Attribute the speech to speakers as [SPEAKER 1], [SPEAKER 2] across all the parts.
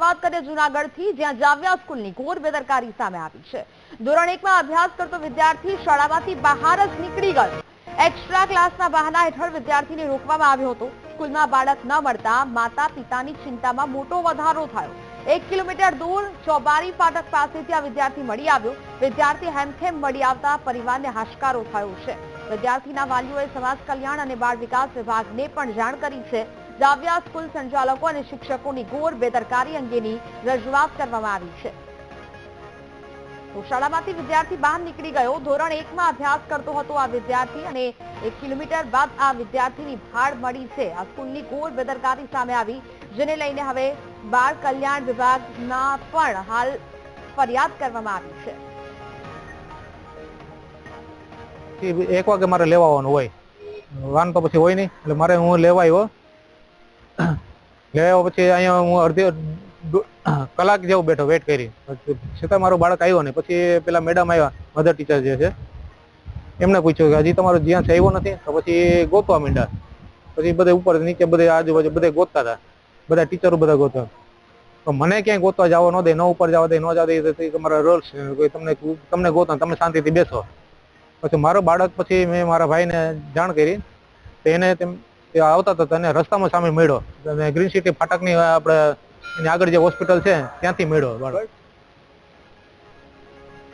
[SPEAKER 1] શરૂઆત કરીએ જુનાગઢથી, જ્યાં જાવ્યા સ્કૂલની ઘોર બેદરકારી સામે આવી છે. ધોરણ એકમાં અભ્યાસ કરતો વિદ્યાર્થી શાળામાંથી બહાર જ નીકળી ગયો. એક્સ્ટ્રા ક્લાસના બહાના હેઠળ વિદ્યાર્થીને રોકવામાં આવ્યો હતો. સ્કૂલમાં બાળક ન મળતા માતા પિતાની ચિંતામાં મોટો વધારો થયો. એક કિલોમીટર દૂર ચોબારી ફાટક પાસેથી આ વિદ્યાર્થી મળી આવ્યો. વિદ્યાર્થી હેમખેમ મળી આવતા પરિવારને હાશકારો થયો છે. વિદ્યાર્થીના વાલીઓએ સમાજ કલ્યાણ અને બાળ વિકાસ વિભાગને પણ જાણ કરી છે. જાવ્યા સ્કૂલ સંચાલકો અને શિક્ષકોની ઘોર બેદરકારી અંગેની રજૂઆત કરવામાં આવી છે. શાળામાંથી વિદ્યાર્થી બહાર નીકળી ગયો. ધોરણ એકમાં અભ્યાસ કરતો હતો આ વિદ્યાર્થી અને એક કિલોમીટર બાદ આ વિદ્યાર્થીની ભાડ મળી છે. આ સ્કૂલની ઘોર બેદરકારી સામે આવી, જેને લઈને હવે બાળ કલ્યાણ વિભાગના પણ હાલ ફરિયાદ કરવામાં આવી છે.
[SPEAKER 2] એક વાગે મારે લેવા આવવાનું હોય. વાન તો પછી હોય નહીં. એટલે મારે હું લેવા આવ્યો. આવ્યો પછી અહીંયા હું અડધી કલાક જેવું બેઠો વેટ કરી. છતાં મારો બાળક આવ્યો નહીં. પછી પેલા મેડમ આવ્યા મધર ટીચર જે છે, એમને પૂછ્યું કે હજી તમારો જ્યાં છે આવ્યો નથી? તો પછી ગોતવા માંડ્યા. પછી બધે ઉપર નીચે બધે આજુબાજુ બધે ગોતતા હતા. બધા ટીચરો બધા ગોતવા. તો મને ક્યાંય ગોતવા જવા ન દે, ન ઉપર જવા દે, ન જવા દે તમારા રૂલ્સ તમને તમને ગોતો તમે શાંતિથી બેસો. પછી મારો બાળક પછી મેં મારા ભાઈને જાણ કરી. તો એને તેમ આવતા હતા તેને રસ્તામાં સામે મળ્યો. અને ગ્રીન સિટી ફાટકની આપણે એની આગળ જે હોસ્પિટલ છે, ત્યાંથી મળ્યો બાળક.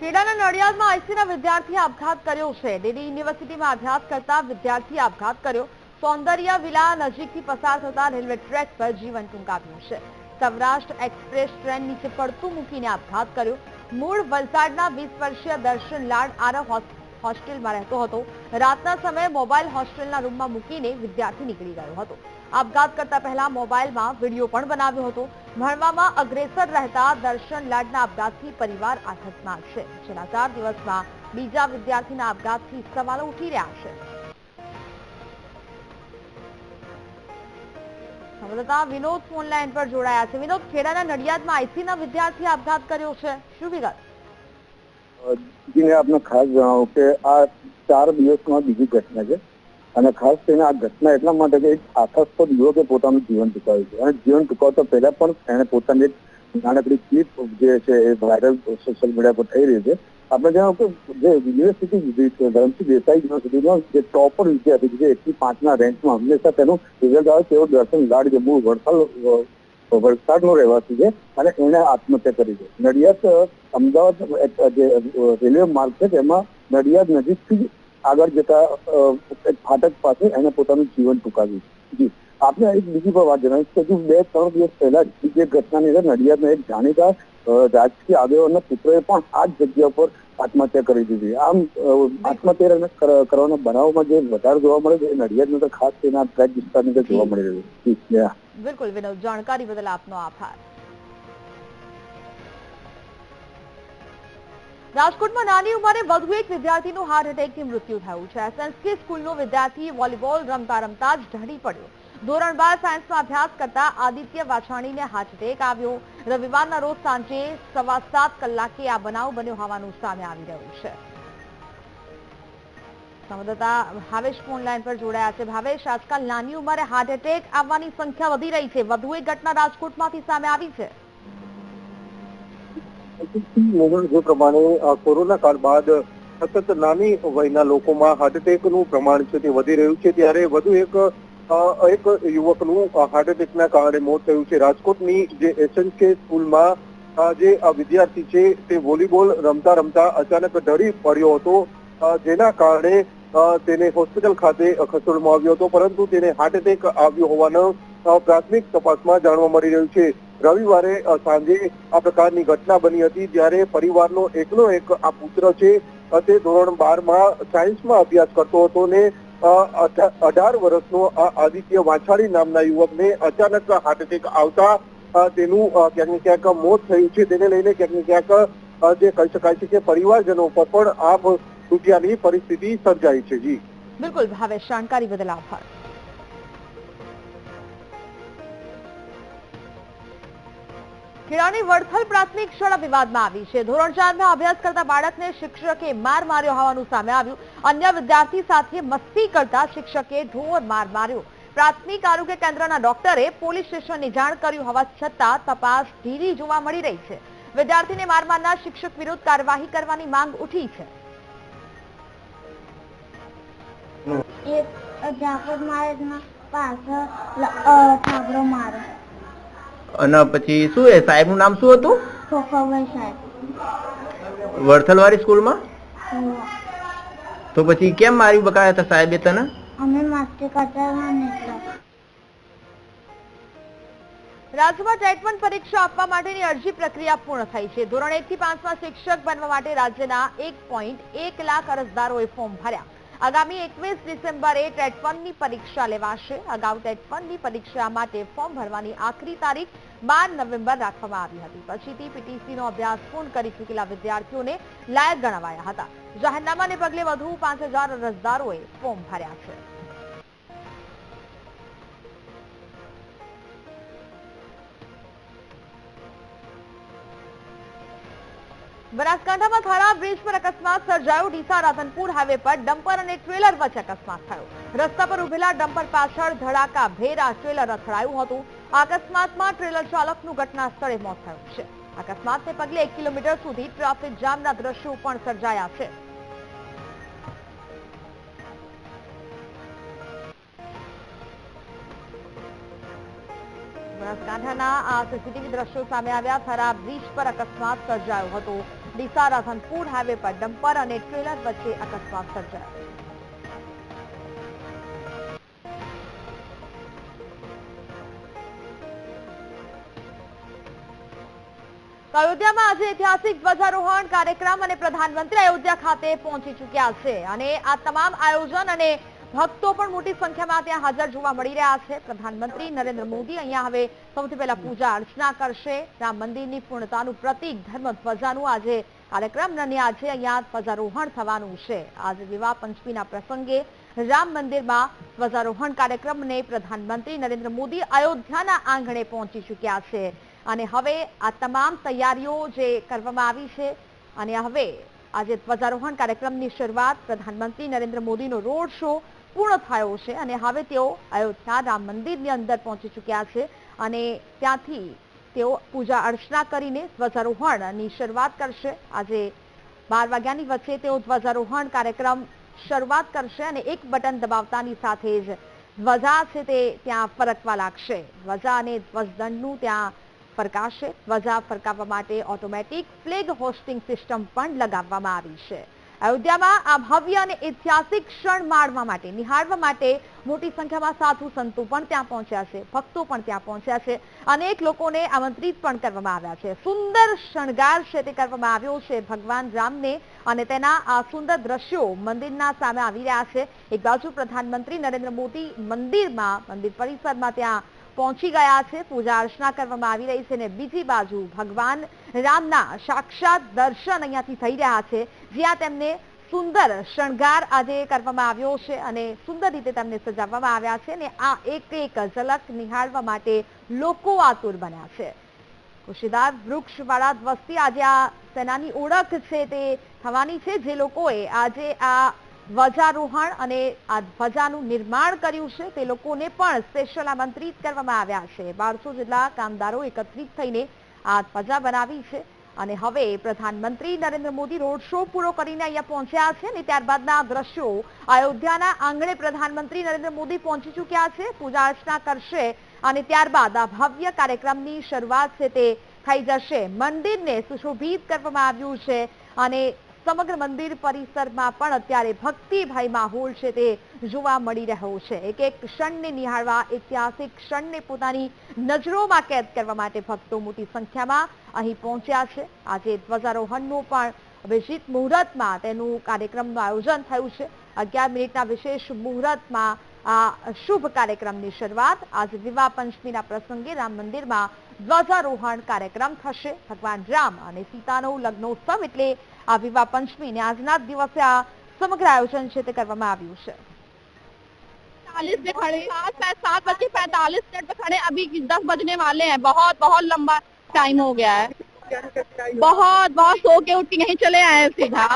[SPEAKER 1] ખેડાના નડિયાદમાં આઈસીના વિદ્યાર્થીએ આપઘાત કર્યો છે. દિલ્હી યુનિવર્સિટીમાં અભ્યાસ કરતા વિદ્યાર્થીએ આપઘાત કર્યો. સૌંદર્ય વિલા નજીકથી પસાર થતા રેલવે ટ્રેક પર જીવન ટૂંકાવ્યું છે. સૌરાષ્ટ્ર એક્સપ્રેસ ટ્રેન નીચે પડતું મૂકીને આપઘાત કર્યો. મૂળ વલસાડના વીસ વર્ષીય દર્શન લાડ આરવ હોસ- હોસ્ટેલમાં રહેતો હતો. રાતના સમયે મોબાઈલ હોસ્ટેલના રૂમમાં મૂકીને વિદ્યાર્થી નીકળી ગયો હતો. આપઘાત કરતા પહેલા મોબાઈલમાં વીડિયો પણ બનાવ્યો હતો. ભણવામાં અગ્રેસર રહેતા દર્શન લાડના આપઘાતથી પરિવાર આઘાતમાં છે. છેલ્લા ચાર દિવસમાં બીજા વિદ્યાર્થીના આપઘાતથી સવાલો ઉઠી રહ્યા છે. સંવાદદાતા વિનોદ ફોન લાઈન પર જોડાયા છે. વિનોદ, ખેડાના નડિયાદમાં આઈસીના વિદ્યાર્થીએ આપઘાત કર્યો છે. શું વિગત?
[SPEAKER 3] જીને આપને ખાસ જણાવું કે આ ચાર દિવસમાં બીજી ઘટના છે. અને ખાસ કરીને આ ઘટના એટલા માટે કે એક આશાસ્પદ યુવકે પોતાનું જીવન ટૂંકાવ્યું છે. અને જીવન ટૂંકાવતા પહેલા પણ એણે પોતાની નાનકડી ક્લિપ જે છે એ વાયરલ સોશિયલ મીડિયા પર થઈ રહી છે. આપણે જણાવું કે જે યુનિવર્સિટી ધરમસિંહ દેસાઈ યુનિવર્સિટીનો જે ટોપર વિદ્યાર્થી છે એકથી પાંચના રેન્કમાં હંમેશા તેનું રિઝલ્ટ આવે તેવો દર્શન, લાડ જે મૂળ વડસલ વલસાડનો રહેવાસી છે અને એણે આત્મહત્યા કરી છે નડિયાદ, અમદાવાદ જે રેલવે માર્ગ છે તેમાં નડિયાદ નજીકથી આગળ જતા ફાટક પાસે એને પોતાનું જીવન ટૂંકાવ્યું. જી આપને એક બીજી પણ વાત જણાવીશ કે હજુ બે, ત્રણ દિવસ પહેલા જે ઘટનાની અંદર નડિયાદના એક જાણીતા રાજકીય આગેવાનના પુત્રએ પણ આ જ જગ્યા પર આત્મહત્યા કરી દીધી. આમ આત્મહત્યા કરવાના બનાવમાં જે વધારે જોવા મળે છે, એ નડિયાદની અંદર ખાસ કરીને ટ્રેક વિસ્તારની જોવા મળી રહ્યું છે
[SPEAKER 1] બિલકુલ, વિનોદ, જાણકારી બદલ આપનો આભાર. રાજકોટમાં નાની ઉંમરે વધુ એક વિદ્યાર્થીનું હાર્ટ એટેકથી મૃત્યુ થયું છે. એસએનસી સ્કૂલનો વિદ્યાર્થી વોલીબોલ રમતા રમતા જ ઢળી પડ્યો. ધોરણ બાર સાયન્સમાં અભ્યાસ કરતા આદિત્ય વાછાણીને હાર્ટ આવ્યો. રવિવારના રોજ સાંજે સવા સાત કલાકે આ બનાવ બન્યો હોવાનું સામે આવી રહ્યું છે. સંવાદદાતા ભાવેશ ફોનલાઈન પર જોડાયા છે. ભાવેશ, આજકાલ નાની ઉંમરે હાર્ટ આવવાની સંખ્યા વધી રહી છે. વધુ એક ઘટના રાજકોટમાંથી સામે આવી છે.
[SPEAKER 4] જે પ્રમાણે કોરોના કાળ બાદ સતત નાની વયના લોકોમાં હાર્ટ એટેકનું પ્રમાણ છે તે વધી રહ્યું છે. ત્યારે વધુ એક એક યુવકનું હાર્ટ એટેકના કારણે મોત થયું છે. રાજકોટની જે એસએનકે સ્કૂલમાં જે વિદ્યાર્થી છે, તે વોલીબોલ રમતા રમતા અચાનક ઢળી પડ્યો હતો. જેના કારણે તેને હોસ્પિટલ ખાતે ખસેડવામાં આવ્યો હતો, પરંતુ તેને હાર્ટ એટેક આવ્યો હોવાનો પ્રાથમિક તપાસમાં જાણવા મળી રહ્યું છે. રવિવારે સાંજે આ પ્રકારની ઘટના બની હતી, જ્યારે પરિવારનો એકનો એક આ પુત્ર છે, તે ધોરણ બારમાં સાયન્સમાં અભ્યાસ કરતો હતો ને અઢાર વર્ષનો આ આદિત્ય વાછાડી નામના યુવકને અચાનક હાર્ટ એટેક આવતા તેનું ક્યાંક ક્યાંક મોત થયું છે. તેને લઈને ક્યાંક ને ક્યાંક જે કહી શકાય છે કે પરિવારજનો પર પણ આપ તૂટ્યાની પરિસ્થિતિ સર્જાઈ છે. જી.
[SPEAKER 1] બિલકુલ ભાવેશ, જાણકારી બદલ આભાર. ખેડાની વડથલ પ્રાથમિક શાળા વિવાદમાં આવી છે. ધોરણ ચારમાં અભ્યાસ કરતા બાળકને શિક્ષકે માર માર્યો હોવાનું સામે આવ્યું. અન્ય વિદ્યાર્થી સાથે મસ્તી કરતા શિક્ષકે ઢોર માર માર્યો. પ્રાથમિક આરોગ્ય કેન્દ્રના ડોક્ટરે પોલીસ સ્ટેશનની જાણ કર્યું હોવા છતાં તપાસ ઢીલી જોવા મળી રહી છે. વિદ્યાર્થીને માર મારનાર શિક્ષક વિરુદ્ધ કાર્યવાહી કરવાની માંગ ઉઠી છે.
[SPEAKER 5] એક મારેના પાછળ ઠાકરો મારો
[SPEAKER 6] અને પછી શું એ સાહેબનું નામ શું હતું?
[SPEAKER 5] ખોખરભાઈ સાહેબ.
[SPEAKER 6] વડથલવાળી સ્કૂલમાં? તો પછી કેમ મારી બકાયા હતા સાહેબે તને?
[SPEAKER 5] અમે માસ્ટર કરતા
[SPEAKER 1] રાજ્યમાં ટેટ પરીક્ષા આપવા માટેની અરજી પ્રક્રિયા પૂર્ણ થઈ છે. ધોરણ એક થી પાંચમાં શિક્ષક બનવા માટે રાજ્યના એક પોઈન્ટ એક લાખ અરજદારોએ ફોર્મ ભર્યા. આગામી એકવીસ ડિસેમ્બરે ટેટ વનની પરીક્ષા લેવાશે. અગાઉ ટેટ વનની પરીક્ષા માટે ફોર્મ ભરવાની આખરી તારીખ બાર નવેમ્બર રાખવામાં આવી હતી. પછીથી પીટીસીનો અભ્યાસ પૂર્ણ કરી ચૂકેલા વિદ્યાર્થીઓને લાયક ગણવાયા હતા. જાહેરનામાને પગલે વધુ પાંચ અરજદારોએ ફોર્મ ભર્યા છે. બનાસકાંઠામાં થારા બ્રિજ પર અકસ્માત સર્જાયો. ડીસા રાધનપુર હાઈવે પર ડમ્પર અને ટ્રેલર વચ્ચે અકસ્માત થયો. રસ્તા પર ઉભેલા ડમ્પર પાછળ ધડાકા ભેરા ટ્રેલર અથડાયું હતું. અકસ્માતમાં ટ્રેલર ચાલકનું ઘટના સ્થળે મોત થયું છે. અકસ્માતને પગલે એક કિલોમીટર સુધી ટ્રાફિક જામના દ્રશ્યો પણ સર્જાયા છે. બનાસકાંઠાના આ સીસીટીવી દ્રશ્યો સામે આવ્યા. થરા બ્રિજ પર અકસ્માત સર્જાયો હતો. ડીસા રાધનપુર હાઈવે પર ડમ્પર અને ટ્રેલર વચ્ચે અકસ્માત સર્જાયો. અયોધ્યામાં આજે ઐતિહાસિક ધ્વજારોહણ કાર્યક્રમ અને પ્રધાનમંત્રી અયોધ્યા ખાતે પહોંચી ચૂક્યા છે અને આ તમામ આયોજન અને ભક્તો પણ મોટી સંખ્યામાં ત્યાં હાજર જોવા મળી રહ્યા છે. પ્રધાનમંત્રી નરેન્દ્ર મોદી અહીંયા હવે સૌથી પહેલા પૂજા અર્ચના કરશે. રામ મંદિરની પૂર્ણતાનું પ્રતીક ધર્મ ધ્વજાનું આજે કાર્યક્રમ અને આજે અહીંયા ધ્વજારોહણ થવાનું છે. આજે વિવાહ પંચમીના પ્રસંગે રામ મંદિરમાં ધ્વજારોહણ કાર્યક્રમને પ્રધાનમંત્રી નરેન્દ્ર મોદી અયોધ્યાના આંગણે પહોંચી ચૂક્યા છે. અને હવે આ તમામ તૈયારીઓ જે કરવામાં આવી છે અને હવે આજે ધ્વજારોહણ કાર્યક્રમની શરૂઆત પ્રધાનમંત્રી નરેન્દ્ર મોદીનો રોડ શો પૂર્ણ થયો છે અને હવે તેઓ અયોધ્યા રામ મંદિરની અંદર પહોંચી ચૂક્યા છે અને ત્યાંથી તેઓ પૂજા અર્ચના કરીને ધ્વજારોહણની શરૂઆત કરશે. આજે બાર વાગ્યાની વચ્ચે તેઓ ધ્વજારોહણ કાર્યક્રમ શરૂઆત કરશે અને એક બટન દબાવતાની સાથે જ ધ્વજા છે તે ત્યાં ફરકવા લાગશે. ધ્વજા અને ધ્વજદંડનું ત્યાં ફરકાશે. ધ્વજા ફરકાવવા માટે ઓટોમેટિક ફ્લેગ હોસ્ટિંગ સિસ્ટમ પણ લગાવવામાં આવી છે. અયોધ્યામાં આ ભવ્ય અને ઐતિહાસિક ક્ષણ માણવા માટે, નિહાળવા માટે મોટી સંખ્યામાં સાધુ સંતો પણ ત્યાં પહોંચ્યા છે, ભક્તો પણ ત્યાં પહોંચ્યા છે. અનેક લોકોને આમંત્રિત પણ કરવામાં આવ્યા છે. સુંદર શણગાર છે તે કરવામાં આવ્યો છે ભગવાન રામને અને તેના આ સુંદર દ્રશ્યો મંદિરના સામે આવી રહ્યા છે. એક બાજુ પ્રધાનમંત્રી નરેન્દ્ર મોદી મંદિરમાં, મંદિર પરિસરમાં ત્યાં પહોંચી ગયા છે. પૂજા અર્ચના કરવામાં આવી રહી છે અને બીજી બાજુ ભગવાન રામના સાક્ષાત દર્શન અહીંયાથી થઈ રહ્યા છે. જ્યાં તેમને સુંદર શણગાર આજે કરવામાં આવ્યો છે અને સુંદર રીતે તેમને સજાવવામાં આવ્યા છે અને આ એક એક ઝલક નિહાળવા માટે લોકો આતુર બન્યા છે. ખુશીદાર વૃક્ષવાળા વસ્તી આજે આ સેનાની ઓળખ છે તે થવાની છે. જે લોકોએ આજે આ ધ્વજારોહણ અને આ ધ્વજાનું નિર્માણ કર્યું છે, તે લોકોને પણ સ્પેશિયલ આમંત્રિત કરવામાં આવ્યા છે. બારસો જેટલા કામદારો એકત્રિત થઈને આ ધ્વજા બનાવી છે અને હવે પ્રધાનમંત્રી નરેન્દ્ર મોદી રોડ શો પૂરો કરીને અહીંયા પહોંચ્યા છે અને ત્યારબાદના દ્રશ્યો અયોધ્યાના આંગણે પ્રધાનમંત્રી નરેન્દ્ર મોદી પહોંચી ચૂક્યા છે, પૂજા અર્ચના કરશે અને ત્યારબાદ આ ભવ્ય કાર્યક્રમની શરૂઆત છે તે થઈ જશે. મંદિરને સુશોભિત કરવામાં આવ્યું છે અને સમગ્ર મંદિર પરિસરમાં પણ અત્યારે ભક્તિભાઈ માહોલ છે તે જોવા મળી રહ્યો છે. એક એક ક્ષણને નિહાળવા, ઐતિહાસિક ક્ષણને પોતાની નજરોમાં કેદ કરવા માટે ભક્તો મોટી સંખ્યામાં અહીં પહોંચ્યા છે. આજે ધ્વજારોહણનું પણ અભિષિત મુહૂર્તમાં તેનું કાર્યક્રમનું આયોજન થયું છે. અગિયાર મિનિટના વિશેષ મુહૂર્તમાં આ શુભ કાર્યક્રમની શરૂઆત. આજે વિવાહ પંચમીના પ્રસંગે રામ મંદિરમાં ધ્વજારોહણ કાર્યક્રમ થશે ભગવાન રામ અને સીતાનો લગ્નોત્સવ એટલે આ વિવાહ પંચમી ને આજના જ દિવસે આ સમગ્ર આયોજન છે તે કરવામાં આવ્યું છે
[SPEAKER 7] पैंतालीस पे खड़े सात सात बज के पैंतालीस मिनट पे खड़े अभी दस बजने वाले हैं बहुत बहुत लंबा टाइम हो गया है बहुत बहुत सो के उठ के यहीं चले आए हैं सीधा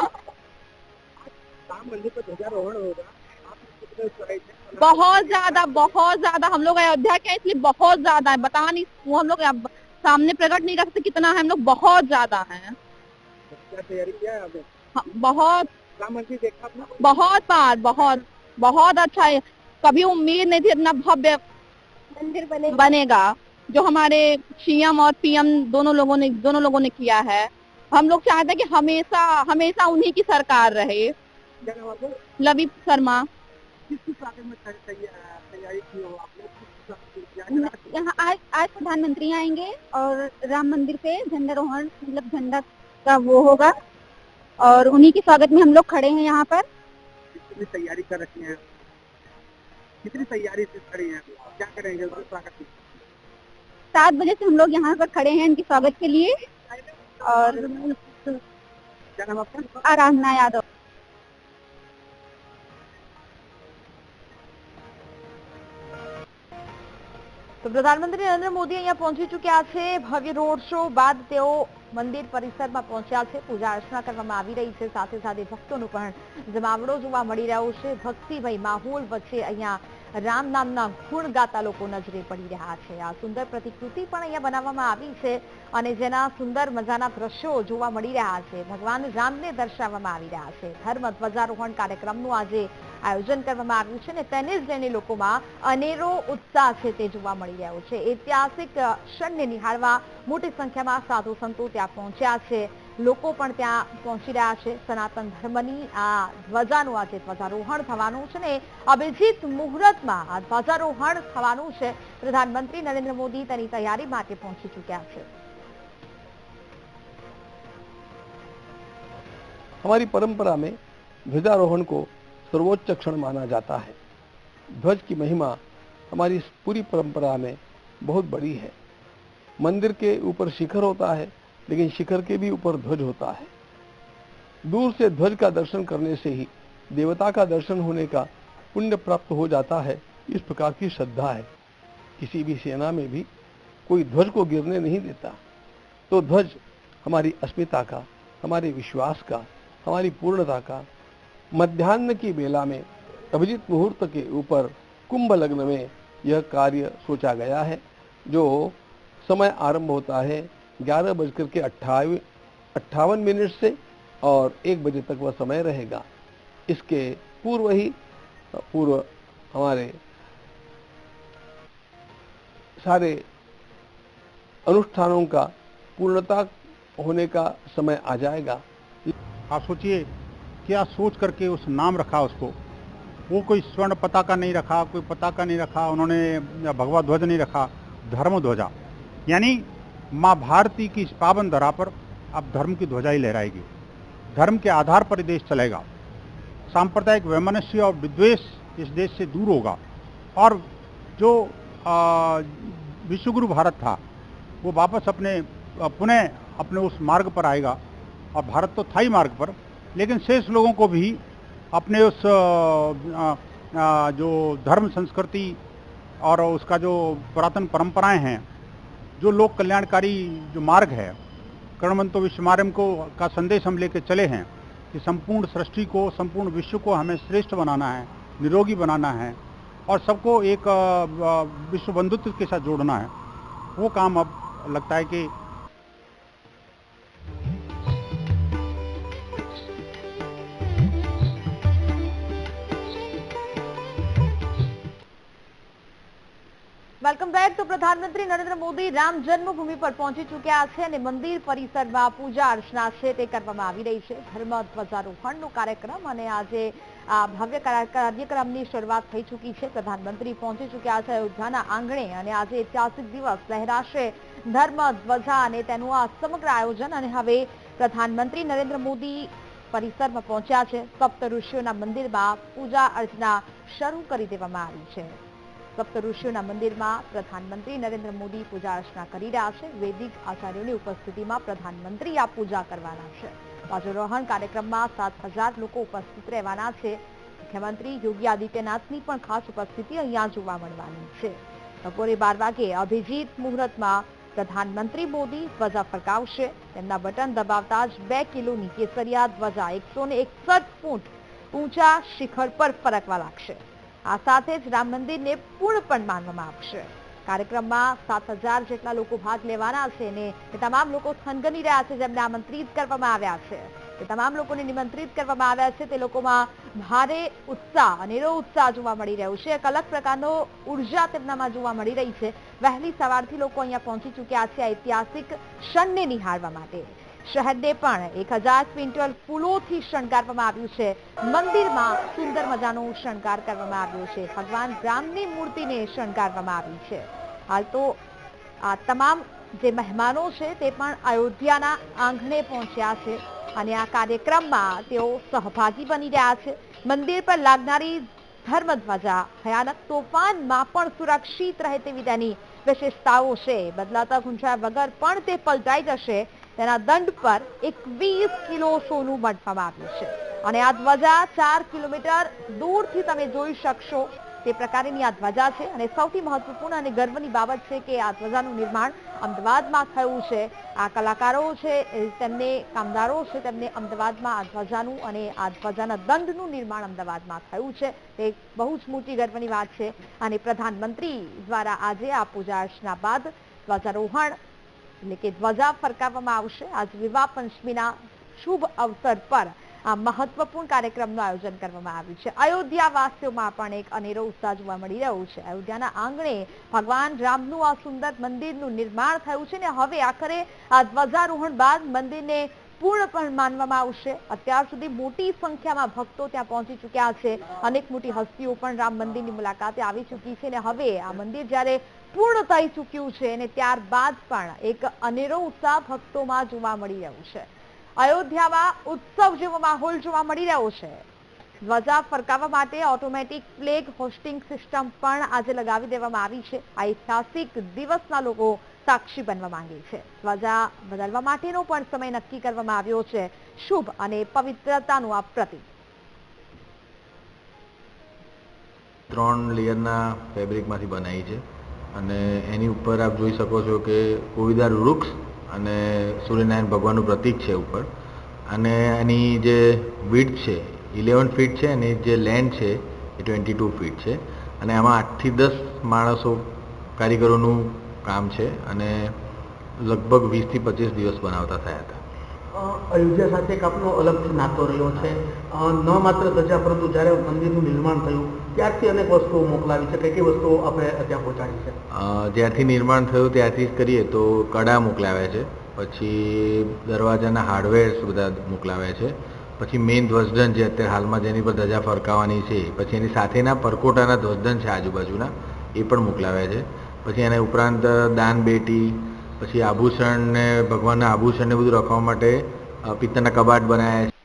[SPEAKER 7] बहुत ज़्यादा बहुत ज़्यादा हम लोग अयोध्या के हैं, इसलिए बहुत ज़्यादा है। बता नहीं वो हम लोग सामने प्रकट नहीं कर सकते कितना है हम लोग बहुत ज़्यादा हैं।
[SPEAKER 4] तैयारी किया है
[SPEAKER 7] बहुत बहुत बार बहुत बहुत अच्छा है। कभी उम्मीद नहीं थी इतना भव्य
[SPEAKER 5] मंदिर बने
[SPEAKER 7] बनेगा। जो हमारे सीएम और पीएम दोनों लोगों ने दोनों लोगों ने किया है। हम लोग चाहते हैं कि हमेशा हमेशा उन्हीं की सरकार रहे। लवी शर्मा।
[SPEAKER 4] किस किसमें तैयारी की हो? आपने
[SPEAKER 5] यहाँ आज आज प्रधानमंत्री आएँगे और राम मंदिर पे झंडारोहण मतलब झंडा का वो होगा। और उन्हीं के स्वागत में हम लोग खड़े हैं यहाँ पर।
[SPEAKER 4] कितनी तैयारी कर रखी है? कितनी तैयारी से खड़ी है? क्या करेंगे स्वागत में?
[SPEAKER 5] सात बजे से हम लोग यहाँ पर खड़े हैं इनके स्वागत के लिए। और आराधना यादव।
[SPEAKER 1] તો પ્રધાનમંત્રી નરેન્દ્ર મોદી અહીંયા પહોંચી ચૂક્યા છે. ભવ્ય રોડ શો બાદ તેઓ મંદિર પરિસરમાં પહોંચ્યા છે. પૂજા અર્ચના કરવામાં આવી રહી છે. સાથે સાથે ભક્તોનું પણ જમાવડો જોવા મળી રહ્યો છે. ભક્તિભાઈ માહોલ વચ્ચે અહીંયા રામ નામના ગુણ ગાતા લોકો નજરે પડી રહ્યા છે. આ સુંદર પ્રતિકૃતિ પણ અહીંયા બનાવવામાં આવી છે અને જેના સુંદર મજાના દ્રશ્યો જોવા મળી રહ્યા છે. ભગવાન રામને દર્શાવવામાં આવી રહ્યા છે. ધર્મ ધ્વજારોહણ કાર્યક્રમનું આજે આયોજન કરવામાં આવ્યું છે અને તેને જ લઈને લોકોમાં અનેરો ઉત્સાહ છે તે જોવા મળી રહ્યો છે. ઐતિહાસિક ક્ષણને નિહાળવા મોટી સંખ્યામાં સાધુ સંતો ત્યાં પહોંચ્યા છે. લોકો પણ ત્યાં પહોંચી રહ્યા છે સનાતન ધર્મની આ ધ્વજાનું આજે ધ્વજારોહણ થવાનું છે ને અભિજીત મુહૂર્તમાં આ ધ્વજારોહણ થવાનું છે પ્રધાનમંત્રી નરેન્દ્ર મોદી તેની તૈયારી માટે પહોંચી ચૂક્યા છે
[SPEAKER 8] हमारी परंपरा में ध्वजारोहण को सर्वोच्च क्षण माना जाता है ध्वज की महिमा हमारी इस पूरी परंपरा में बहुत बड़ी है मंदिर के ऊपर शिखर होता है लेकिन शिखर के भी ऊपर ध्वज होता है। दूर से ध्वज का दर्शन करने से ही देवता का दर्शन होने का पुण्य प्राप्त हो जाता है। इस प्रकार की श्रद्धा है। किसी भी सेना में भी कोई ध्वज को गिरने नहीं देता। तो ध्वज हमारी अस्मिता का, हमारे विश्वास का, हमारी पूर्णता का, मध्यान्ह की बेला में, अभिजीत मुहूर्त के ऊपर, कुंभ लग्न में यह कार्य सोचा गया है, जो समय आरंभ होता है ग्यारह बजकर के अट्ठावन मिनट से और एक बजे तक वह समय रहेगा। इसके पूर्व ही, पूर्व हमारे सारे अनुष्ठानों का पूर्णता होने का समय आ जाएगा।
[SPEAKER 9] आप सोचिए, क्या सोच करके उस नाम रखा उसको? वो कोई स्वर्ण पताका नहीं रखा, कोई पताका नहीं रखा, उन्होंने भगवा ध्वज नहीं रखा, धर्म ध्वजा। यानी माँ भारती की इस पावन धरा पर अब धर्म की ध्वजा ही लहराएगी। धर्म के आधार पर देश चलेगा। सांप्रदायिक वैमनस्य और विद्वेष इस देश से दूर होगा। और जो विश्वगुरु भारत था वो वापस अपने पुनः अपने उस मार्ग पर आएगा। और भारत तो था ही मार्ग पर लेकिन शेष लोगों को भी अपने उस अ, अ, जो धर्म संस्कृति और उसका जो पुरातन परंपराएँ हैं जो लोक कल्याणकारी जो मार्ग है, कर्णवंतो विश्वमारम को का संदेश हम लेके चले हैं कि संपूर्ण सृष्टि को, संपूर्ण विश्व को हमें श्रेष्ठ बनाना है, निरोगी बनाना है और सबको एक विश्व बंधुत्व के साथ जोड़ना है। वो काम अब लगता है कि
[SPEAKER 1] વેલકમ બેક તો પ્રધાનમંત્રી નરેન્દ્ર મોદી રામ જન્મભૂમિ પર પહોંચી ચૂક્યા છે અને મંદિર પરિસરમાં પૂજા અર્ચના છે તે કરવામાં આવી રહી છે. ધર્મ ધ્વજારોહણનો કાર્યક્રમ અને આજે ભવ્ય કાર્યક્રમની શરૂઆત થઈ ચૂકી છે. પ્રધાનમંત્રી પહોંચી ચૂક્યા છે અયોધ્યાના આંગણે અને આજે ઐતિહાસિક દિવસ લહેરાશે ધર્મ ધ્વજા અને તેનું આ સમગ્ર આયોજન અને હવે પ્રધાનમંત્રી નરેન્દ્ર મોદી પરિસરમાં પહોંચ્યા છે. સપ્ત ઋષિઓના મંદિરમાં પૂજા અર્ચના શરૂ કરી દેવામાં આવી છે. સપ્ત ઋષિઓના મંદિરમાં પ્રધાનમંત્રી નરેન્દ્ર મોદી પૂજા અર્ચના કરી રહ્યા છે. વૈદિક આચાર્યોની ઉપસ્થિતિમાં પ્રધાનમંત્રી આ પૂજા કરવાના છે. ધ્વજારોહણ કાર્યક્રમમાં સાત લોકો ઉપસ્થિત રહેવાના છે. મુખ્યમંત્રી યોગી આદિત્યનાથની પણ ખાસ ઉપસ્થિતિ અહીંયા જોવા મળવાની છે. બપોરે બાર વાગે અભિજીત મુહૂર્તમાં પ્રધાનમંત્રી મોદી ધ્વજા ફરકાવશે. તેમના બટન દબાવતા જ બે કિલોની કેસરિયા ધ્વજા એકસો ફૂટ ઊંચા શિખર પર ફરકવા લાગશે. આ સાથે જ રામ મંદિરને પૂર્ણ પણ માનવામાં આવશે. કાર્યક્રમમાં સાત હજાર જેટલા લોકો ભાગ લેવાના છે અને એ તમામ લોકો થનગની રહ્યા છે જેમને આમંત્રિત કરવામાં આવ્યા છે. એ તમામ લોકોને નિમંત્રિત કરવામાં આવ્યા છે તે લોકોમાં ભારે ઉત્સાહ, અનેરો ઉત્સાહ જોવા મળી રહ્યો છે. એક અલગ પ્રકારનો ઊર્જા તેમનામાં જોવા મળી રહી છે. વહેલી સવારથી લોકો અહીંયા પહોંચી ચૂક્યા છે ઐતિહાસિક ક્ષણને નિહાળવા માટે. શહેરને પણ એક હજાર ક્વિન્ટલ ફૂલોથી શણગારવામાં આવ્યું છે. મંદિરમાં સુંદર મજાનો શણગાર કરવામાં આવ્યો છે. ભગવાન રામની મૂર્તિને શણગારવામાં આવી છે. હાલ તો આ તમામ જે મહેમાનો છે તે પણ અયોધ્યાના આંગણે પહોંચ્યા છે અને આ કાર્યક્રમમાં તેઓ સહભાગી બની રહ્યા છે. મંદિર પર લાગનારી ધર્મધ્વજા, ભયાનક તોફાનમાં પણ સુરક્ષિત રહે તેવી તેની વિશેષતાઓ છે. બદલાતા ગુંજાયા વગર પણ તે પલટાઈ જશે તેના દંડ પર એકવીસ કિલો સોનું બાંધવામાં આવ્યું છે. અને આ ધ્વજા ચાર કિલોમીટર દૂરથી તમે જોઈ શકશો. તે પ્રકારની આ ધ્વજા છે અને સૌથી મહત્વપૂર્ણ અને ગર્વની બાબત છે કે આ ધ્વજાનું નિર્માણ અમદાવાદમાં થયું છે. આ કલાકારો છે તેમને કામદારો છે, તેમને અમદાવાદમાં આ ધ્વજાનું અને આ ધ્વજાના દંડનું નિર્માણ અમદાવાદમાં થયું છે. તે બહુ જ મોટી ગર્વની વાત છે. અને પ્રધાનમંત્રી દ્વારા આજે આ પૂજા અર્ચના બાદ ધ્વજારોહણ એટલે કે ધ્વજા ફરકાવવામાં આવશે. આજ વિવાહ પંચમીના શુભ અવસર પર આ મહત્વપૂર્ણ કાર્યક્રમનું આયોજન કરવામાં આવ્યું છે. અયોધ્યા વાસીઓમાં પણ એક અનેરો ઉત્સાહ જોવા મળી રહ્યો છે. અયોધ્યાના આંગણે ભગવાન રામનું આ સુંદર મંદિરનું નિર્માણ થયું છે ને હવે આખરે આ ધ્વજારોહણ બાદ મંદિરને પૂર્ણ પણ માનવામાં આવશે. અત્યાર સુધી મોટી સંખ્યામાં ભક્તો ત્યાં પહોંચી ચૂક્યા છે. અનેક મોટી હસ્તીઓ પણ રામ મંદિરની મુલાકાતે આવી ચૂકી છે ને હવે આ મંદિર જ્યારે પૂર્ણ થઈ ચૂક્યું છે અને ત્યારબાદ પણ એક અનેરો ઉત્સાહ ભક્તોમાં જોવા મળી રહ્યો છે. અયોધ્યામાં ઉત્સવ જેવો માહોલ જોવા મળી રહ્યો છે. ધ્વજા ફરકાવવા માટે ઓટોમેટિક ફ્લેગ હોસ્ટિંગ સિસ્ટમ પણ આજે લગાવી દેવામાં આવી છે. ઐતિહાસિક દિવસના લોકો સાક્ષી બનવા માંગે છે. ધ્વજા બદલવા માટેનો પણ સમય નક્કી કરવામાં આવ્યો છે. શુભ અને પવિત્રતાનું આ પ્રતીક.
[SPEAKER 10] ત્રણ લેયરના ફેબ્રિકમાંથી બનાવી છે. અને એની ઉપર આપ જોઈ શકો છો કે કોવિદાર વૃક્ષ અને સૂર્યનારાયણ ભગવાનનું પ્રતીક છે ઉપર. અને એની જે વિડ્થ છે ઇલેવન ફીટ છે અને જે લેન્ડ છે એ ટ્વેન્ટી ટુ ફીટ છે. અને આમાં આઠથી દસ માણસો કારીગરોનું કામ છે અને લગભગ વીસથી પચીસ દિવસ બનાવતા થયા હતા.
[SPEAKER 11] અયોધ્યા સાથે એક આપણો અલગથી નાતો રહ્યો છે. ન માત્ર ધજા, પરંતુ જ્યારે મંદિરનું નિર્માણ થયું ત્યારથી અનેક વસ્તુઓ મોકલાવી છે? કઈ કઈ વસ્તુઓ આપણે ત્યાં પહોંચાડી છે?
[SPEAKER 10] જ્યાંથી નિર્માણ થયું ત્યાંથી જ કરીએ તો કડા મોકલાવ્યા છે, પછી દરવાજાના હાર્ડવેર્સ બધા મોકલાવ્યા છે, પછી મેઇન ધ્વજદંડ જે અત્યારે હાલમાં જેની પર ધજા ફરકાવવાની છે, પછી એની સાથેના પરકોટાના ધ્વજદંડ છે આજુબાજુના, એ પણ મોકલાવ્યા છે. પછી એના ઉપરાંત દાન બેટી, પછી આભૂષણ ને ભગવાનના આભૂષણને બધું રાખવા માટે પિત્તના કબાટ બનાવ્યા છે.